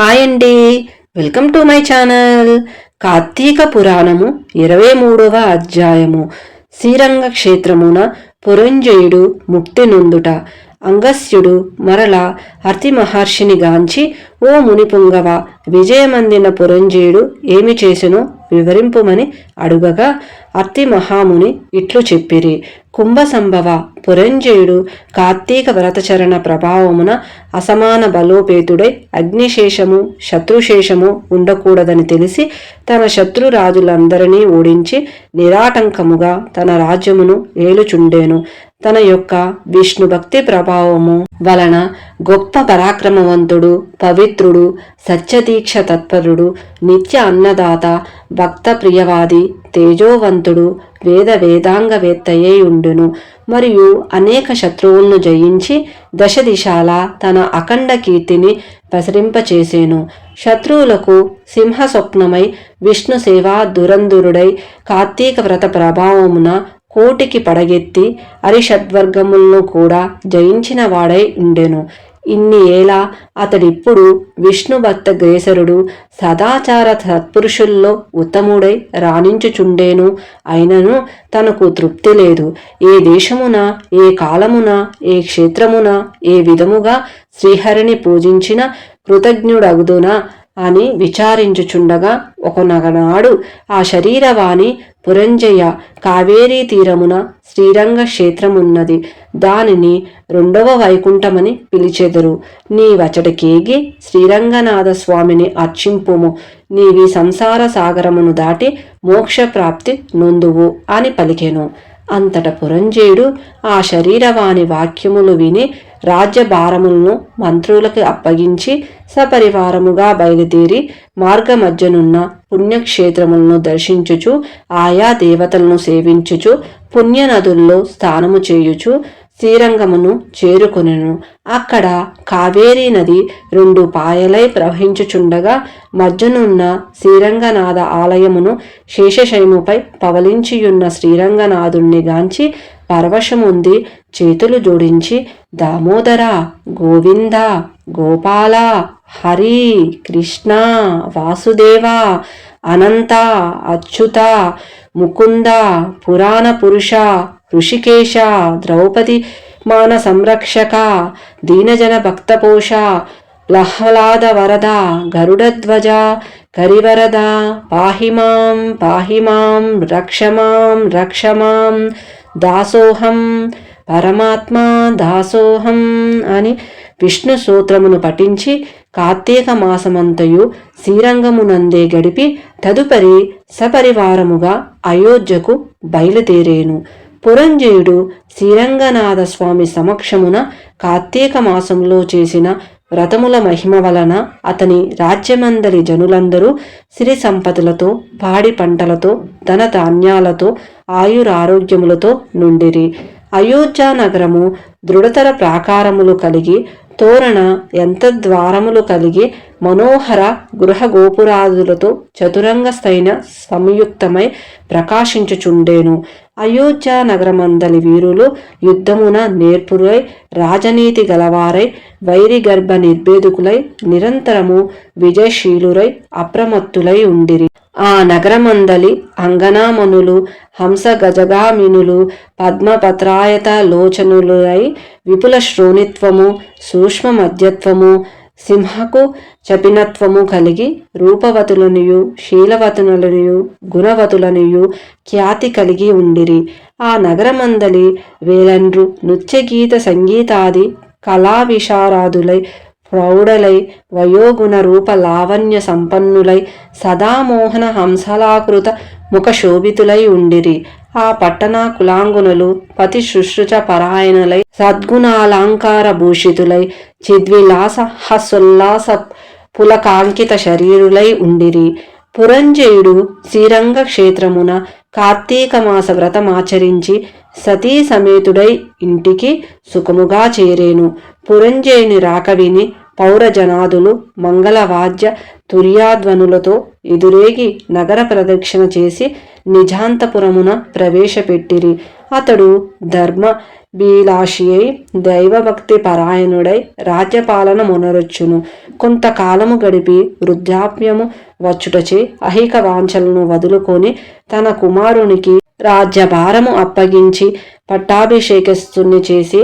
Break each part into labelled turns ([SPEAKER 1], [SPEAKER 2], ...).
[SPEAKER 1] Hi అండి. Welcome to my channel. Karthika Puranamu ఇరవై మూడవ అధ్యాయము. శ్రీరంగ క్షేత్రమున పురంజయుడు ముక్తి నొందుట. అంగస్యుడు మరల హర్తి మహర్షిని గాంచి ఓ మునిపుంగవ విజయమందిన పురంజయుడు ఏమి చేసినో? వివరింపుమని అడుగగా అర్తి మహాముని ఇట్లు చెప్పిరి. కుంభ సంభవ పురంజయుడు కార్తీక వ్రతచరణ ప్రభావమున అసమాన బలోపేతుడై అగ్నిశేషము శత్రుశేషము ఉండకూడదని తెలిసి తన శత్రురాజులందరినీ ఓడించి నిరాటంకముగా తన రాజ్యమును ఏలుచుండేను. తన యొక్క విష్ణు భక్తి ప్రభావము వలన గొప్ప పరాక్రమవంతుడు పవిత్రుడు సత్యదీక్ష తత్పరుడు నిత్య అన్నదాత భక్త ప్రియవాది తేజోవంతుడు వేద వేదాంగవేత్తయే ఉండును. మరియు అనేక శత్రువులను జయించి దశ దిశాల తన అఖండ కీర్తిని ప్రసరింపచేసేను. శత్రువులకు సింహ స్వప్నమై విష్ణు సేవా దురంధురుడై కార్తీక వ్రత ప్రభావమున కోటికి పడగెత్తి అరిషద్వర్గములను కూడా జయించిన వాడై ఉండెను. ఇన్ని ఏళ అతడిప్పుడు విష్ణుభక్త గ్రేసరుడు సదాచార సత్పురుషుల్లో ఉత్తముడై రాణించుచుండేను. అయినను తనకు తృప్తి లేదు. ఏ దేశమున ఏ కాలమున ఏ క్షేత్రమున ఏ విధముగా శ్రీహరిని పూజించిన కృతజ్ఞుడగుదునా అని విచారించుచుండగా ఒకనగనాడు ఆ శరీరవాణి పురంజయ కావేరీ తీరమున శ్రీరంగ క్షేత్రమున్నది. దానిని రెండవ వైకుంఠమని పిలిచెదరు. నీ వచటికేగి శ్రీరంగనాథ స్వామిని అర్చింపుము. నీవి సంసార సాగరమును దాటి మోక్షప్రాప్తి నొందువు అని పలికెను. అంతట పురంజయుడు ఆ శరీరవాణి వాక్యములు విని రాజ్యభారములను మంత్రులకు అప్పగించి సపరివారముగా బయలుదేరి మార్గమధ్యనున్న పుణ్యక్షేత్రములను దర్శించుచు ఆయా దేవతలను సేవించుచు పుణ్యనదుల్లో స్నానము చేయుచు శ్రీరంగమును చేరుకొనెను. అక్కడ కావేరీ నది రెండు పాయలై ప్రవహించుచుండగా మధ్యనున్న శ్రీరంగనాథ ఆలయమును శేషశైముపై పవలించియున్న శ్రీరంగనాథుణ్ణి గాంచి పరవశముంది చేతులు జోడించి దామోదర గోవింద గోపాల హరి కృష్ణ వాసుదేవ అనంత అచ్యుత ముకుంద పురాణ పురుష ఋషికేశ ద్రౌపది మాన సంరక్షక దీనజన భక్తపోష ప్లహ్లాద వరద గరుడధ్వజ కరివరద పాహిమాం పాహిమాం రక్షమాం రక్షమాం దాసోహం పరమాత్మా దాసోహం అని విష్ణు సూత్రమును పఠించి కార్తీక మాసమంతయు శ్రీరంగమునందే గడిపి తదుపరి సపరివారముగా అయోధ్యకు బయలుదేరేను. పురంజయుడు శ్రీరంగనాథ స్వామి సమక్షమున కార్తీక మాసంలో చేసిన వ్రతముల మహిమ వలన అతని రాజ్యమందరి జనులందరూ సిరి సంపదలతో పాడి పంటలతో ధన ధాన్యాలతో ఆయురారోగ్యములతో నుండిరి. అయోధ్యా నగరము దృఢతర ప్రాకారములు కలిగి తోరణ ఎంత ద్వారములు కలిగి మనోహర గృహ గోపురాదులతో చతురంగ స్థైన సంయుక్తమై ప్రకాశించుచుండేను. అయోధ్య నగరమందలి వీరులు యుద్ధమున నేర్పురై రాజనీతి గలవారై వైరి గర్భ నిర్భేదుకులై నిరంతరము విజయశీలురై అప్రమత్తులై ఉండిరి. ఆ నగరమందలి అంగనామనులు హంస గజగామినులు పద్మపత్రాయత లోచనులై విపుల శ్రోణిత్వము సూక్ష్మ మధ్యత్వము సింహకు చపినత్వము కలిగి రూపవతులనియు శీలవతులనియు గుణవతులనియు ఖ్యాతి కలిగి ఉండిరి. ఆ నగరమందలి వేలండ్రు నృత్యగీత సంగీతాది కళా విశారాదులై ప్రౌఢలై వయోగుణ రూప లావణ్య సంపన్నులై సదామోహన హంసలాకృత ముఖశోభితులై ఉండిరి. ఆ పట్టణ కులాంగునులు పతి శుశ్రుచ పరాయణులై సద్గుణాలంకార భూషితులై చిద్విలాస హసుల్లాస పులకాంకిత శరీరులై ఉండిరి. పురంజయుడు శ్రీరంగ క్షేత్రమున కార్తీక మాస వ్రతమాచరించి సతీ సమేతుడై ఇంటికి సుఖముగా చేరేను. పురంజయుని రాకవిని పౌరజనాదులు మంగళవాద్య తుర్యాధ్వనులతో ఎదురేగి నగర ప్రదక్షిణ చేసి నిజాంతపురమున ప్రవేశపెట్టిరి. అతడు ధర్మ బీలాషి అయి దైవభక్తి పరాయణుడై రాజ్యపాలన మొనరొచ్చును. కొంతకాలము గడిపి వృద్ధాప్యము వచ్చుటచే అహిక వాంఛలను వదులుకొని తన కుమారునికి రాజ్యభారము అప్పగించి పట్టాభిషేకస్తుని చేసి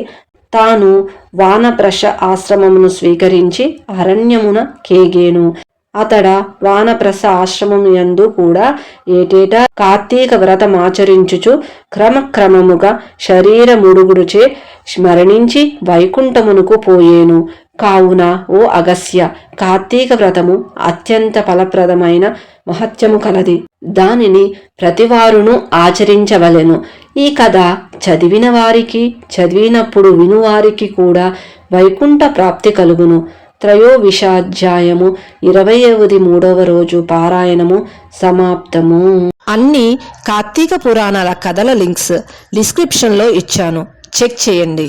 [SPEAKER 1] తాను వానప్రశ ఆశ్రమమును స్వీకరించి అరణ్యమున కేగేను. అతడ వానప్రస్థ ఆశ్రమం యందు కూడా ఏటేటా కార్తీక వ్రతం ఆచరించుచు క్రమక్రమముగా శరీర ముడుగుడుచే స్మరణించి వైకుంఠమునకు పోయేను. కావున ఓ అగస్య కార్తీక వ్రతము అత్యంత ఫలప్రదమైన మహత్యము కలది. దానిని ప్రతివారును ఆచరించవలెను. ఈ కథ చదివిన వారికి చదివినప్పుడు వినువారికి కూడా వైకుంఠ ప్రాప్తి కలుగును. త్రయోవిషాధ్యాయము ఇరవైవది మూడవ రోజు పారాయణము సమాప్తము.
[SPEAKER 2] అన్ని కార్తీక పురాణాల కథల లింక్స్ డిస్క్రిప్షన్లో ఇచ్చాను. చెక్ చేయండి.